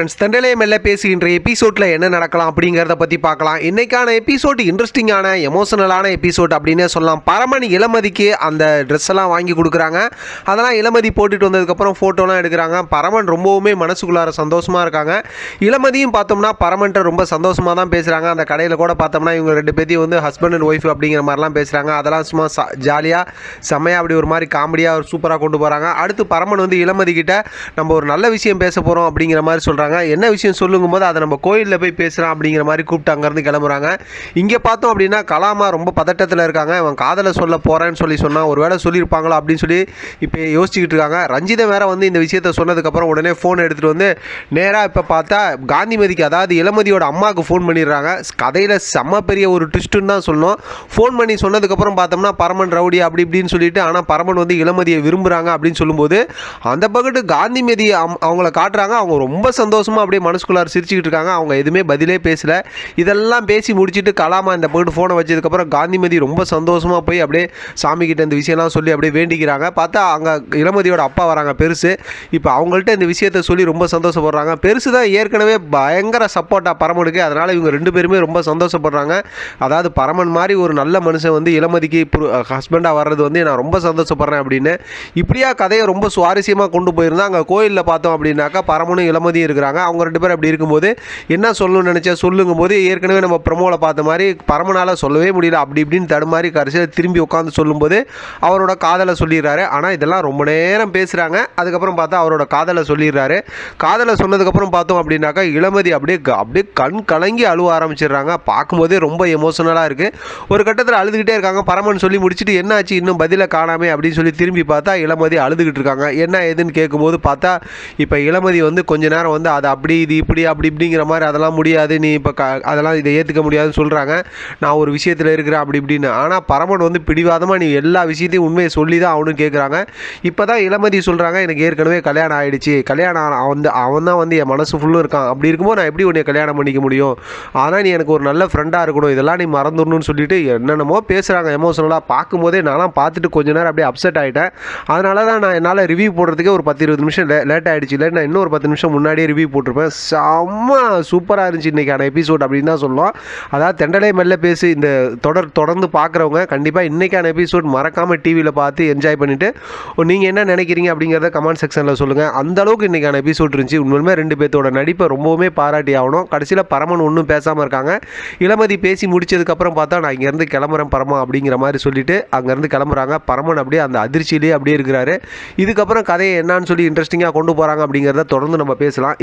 Friends தண்டலே மெல்ல பேசுகின்ற எபிசோடில் என்ன நடக்கலாம் அப்படிங்கிறத பற்றி பார்க்கலாம். இன்னைக்கான எபிசோட் இன்ட்ரெஸ்டிங்கான எமோஷனலான எபிசோட் அப்படின்னே சொல்லலாம். பரமன் இளமதிக்கு அந்த ட்ரெஸ் எல்லாம் வாங்கி கொடுக்குறாங்க. அதெல்லாம் இளமதி போட்டுட்டு வந்ததுக்கப்புறம் ஃபோட்டோலாம் எடுக்கிறாங்க. பரமன் ரொம்பவுமே மனசுக்குள்ளார சந்தோஷமாக இருக்காங்க. இளமதியும் பார்த்தோம்னா பரமன்ட்ட ரொம்ப சந்தோஷமாக தான் பேசுகிறாங்க அந்த கடையில் கூட பார்த்தோம்னா இவங்க ரெண்டு பேத்தையும் வந்து ஹஸ்பண்ட் அண்ட் ஒய்ஃப் அப்படிங்கிற மாதிரிலாம் பேசுகிறாங்க அதெல்லாம் சும்மா ஜாலியாக செம்மையாக அப்படி ஒரு மாதிரி காமெடியாக சூப்பராக கொண்டு போகிறாங்க அடுத்து பரமன் வந்து இளமதி கிட்ட நம்ம ஒரு நல்ல விஷயம் பேச போகிறோம் அப்படிங்கிற மாதிரி சொல்கிறாங்க என்ன விஷயம் சொல்லுங்கும் போது அதை நம்ம கோயிலில் போய் பேசுகிறோம் அப்படிங்கிற மாதிரி கூப்பிட்டு அங்கேருந்து கிளம்புறாங்க. இங்கே பார்த்தோம் அப்படின்னா கலாமா ரொம்ப பதட்டத்தில் இருக்காங்க. அவன் காதலை சொல்ல போகிறேன்னு சொல்லி சொன்னால் ஒரு வேளை சொல்லியிருப்பாங்களா அப்படின்னு சொல்லி இப்போ யோசிச்சுக்கிட்டு இருக்காங்க. ரஞ்சிதா வேற வந்து இந்த விஷயத்த சொன்னதுக்கப்புறம் உடனே ஃபோன் எடுத்துகிட்டு வந்து நேராக இப்போ பார்த்தா காந்திமதிக்கு அதாவது இளமதியோட அம்மாவுக்கு ஃபோன் பண்ணிடுறாங்க. கதையில் செம்ம பெரிய ஒரு ட்விஸ்ட்டுன்னு தான் சொல்லணும். ஃபோன் பண்ணி சொன்னதுக்கப்புறம் பார்த்தோம்னா பரமன் ரவுடி அப்படி இப்படின்னு சொல்லிட்டு ஆனால் பரமன் வந்து இளமதியை விரும்புகிறாங்க அப்படின்னு சொல்லும்போது அந்த பக்கத்து காந்திமதி அம்- அவங்கள காட்டுறாங்க. அவங்க ரொம்ப சந்தோஷம் சந்தோஷமாக அப்படியே மனசுக்குள்ளார சிரிச்சுக்கிட்டு இருக்காங்க. அவங்க எதுவுமே பதிலே பேசலை. இதெல்லாம் பேசி முடிச்சுட்டு கலாமா இந்த பக்கத்து ஃபோனை வச்சதுக்கப்புறம் காந்திமதி ரொம்ப சந்தோஷமாக போய் அப்படியே சாமிக்கிட்ட இந்த விஷயம்லாம் சொல்லி அப்படியே வேண்டிக்கிறாங்க. பார்த்தா அங்கே இளமதியோட அப்பா வராங்க பெருசு. இப்போ அவங்கள்ட்ட இந்த விஷயத்த சொல்லி ரொம்ப சந்தோஷப்படுறாங்க. பெருசு தான் ஏற்கனவே பயங்கர சப்போர்ட்டாக பரமனுக்கு. அதனால் இவங்க ரெண்டு பேருமே ரொம்ப சந்தோஷப்படுறாங்க. அதாவது பரமன் மாதிரி ஒரு நல்ல மனுஷன் வந்து இளமதிக்கு ஹஸ்பண்டாக வர்றது வந்து நான் ரொம்ப சந்தோஷப்படுறேன் அப்படின்னு. இப்படியா கதையை ரொம்ப சுவாரஸ்யமாக கொண்டு போயிருந்தா அங்கே கோயிலில் பார்த்தோம் அப்படின்னாக்கா பரமனும் இளமதியும் இருக்கிறாங்க அவங்க ரெண்டு பேரும் அப்படி இருக்கும்போது என்ன சொல்லணும்னு நினச்சா சொல்லுங்கும் போது ஏற்கனவே நம்ம ப்ரமோவில் பார்த்த மாதிரி பரமனால் சொல்லவே முடியல. அப்படி இப்படின்னு தடுமாறி கடைசியில் திரும்பி உட்காந்து சொல்லும்போது அவரோட காதலை சொல்லிடுறாரு. ஆனால் இதெல்லாம் ரொம்ப நேரம் பேசுகிறாங்க அதுக்கப்புறம் பார்த்தா அவரோட காதலை சொல்லிடுறாரு. காதலை சொன்னதுக்கப்புறம் பார்த்தோம் அப்படின்னாக்கா இளமதி அப்படியே க- அப்படியே கண் கலங்கி அழுவ ஆரம்பிச்சிடுறாங்க. பார்க்கும்போதே ரொம்ப எமோஷனலாக இருக்குது ஒரு கட்டத்தில் அழுதுகிட்டே இருக்காங்க. பரமன் சொல்லி முடிச்சுட்டு என்னாச்சு? இன்னும் பதிலை காணாமே அப்படின்னு சொல்லி திரும்பி பார்த்தா இளமதி அழுதுகிட்டு இருக்காங்க. என்ன ஏதுன்னு கேட்கும்போது பார்த்தா இப்போ இளமதி வந்து கொஞ்ச நேரம் வந்து அது அப்படி இது இப்படி அப்படி இப்படிங்கிற மாதிரி அதெல்லாம் முடியாது. நீ இப்போ க அதெல்லாம் இதை ஏற்றுக்க முடியாதுன்னு சொல்கிறாங்க நான் ஒரு விஷயத்தில் இருக்கிறேன் அப்படி இப்படின்னு. ஆனால் பரமன் வந்து பிடிவாதமாக நீ எல்லா விஷயத்தையும் உண்மையை சொல்லி தான் அவனும் கேட்குறாங்க இப்போ தான் இளமதி சொல்கிறாங்க எனக்கு ஏற்கனவே கல்யாணம் ஆகிடுச்சு கல்யாணம் அவன் வந்து அவன் தான் வந்து என் மனசு ஃபுல்லும் இருக்கான். அப்படி இருக்கும்போது நான் எப்படி உன்னை கல்யாணம் பண்ணிக்க முடியும்? ஆனால் நீ எனக்கு ஒரு நல்ல ஃப்ரெண்டாக இருக்கணும். இதெல்லாம் நீ மறந்துடணும்னு சொல்லிட்டு என்னென்னமோ பேசுகிறாங்க எமோஷனலாக பார்க்கும்போதே நான்லாம் பார்த்துட்டு கொஞ்ச நேரம் அப்படியே அப்செட் ஆகிட்டேன் அதனால தான் நான் என்னால் ரிவ்யூ போடுறதுக்கே ஒரு பத்து இருபது நிமிஷம் லேட் ஆகிடுச்சு இல்லை நான் இன்னும் ஒரு பத்து நிமிஷம் முன்னாடியே ரிவ்யூ போட்டிருப்பேன். செம்ம சூப்பராக இருந்துச்சு இன்றைக்கான எபிசோட் அப்படின்னு தான் சொல்லலாம். அதாவது தெண்டலே மெல்ல பேசி இந்த தொடர் தொடர்ந்து பார்க்குறவங்க கண்டிப்பாக இன்றைக்கான எபிசோட் மறக்காமல் டிவியில் பார்த்து என்ஜாய் பண்ணிவிட்டு நீங்கள் என்ன நினைக்கிறீங்க அப்படிங்கிறத கமெண்ட் செக்ஷனில் சொல்லுங்கள் அந்தளவுக்கு இன்றைக்கான எபிசோட் இருந்துச்சு. உண்மையுமே ரெண்டு பேர்த்தோட நடிப்பை ரொம்பவுமே பாராட்டி ஆகணும். கடைசியில் பரமன் ஒன்றும் பேசாமல் இருக்காங்க. இளமதி பேசி முடிச்சதுக்கப்புறம் பார்த்தா நான் இங்கேருந்து கிளம்புறேன் பரமா அப்படிங்கிற மாதிரி சொல்லிட்டு அங்கேருந்து கிளம்புறாங்க. பரமன் அப்படியே அந்த அதிர்ச்சியிலேயே அப்படியே இருக்கிறாரு. இதுக்கப்புறம் கதையை என்னன்னு சொல்லி இன்ட்ரெஸ்டிங்காக கொண்டு போகிறாங்க அப்படிங்கிறத தொடர்ந்து நம்ம பேசலாம்.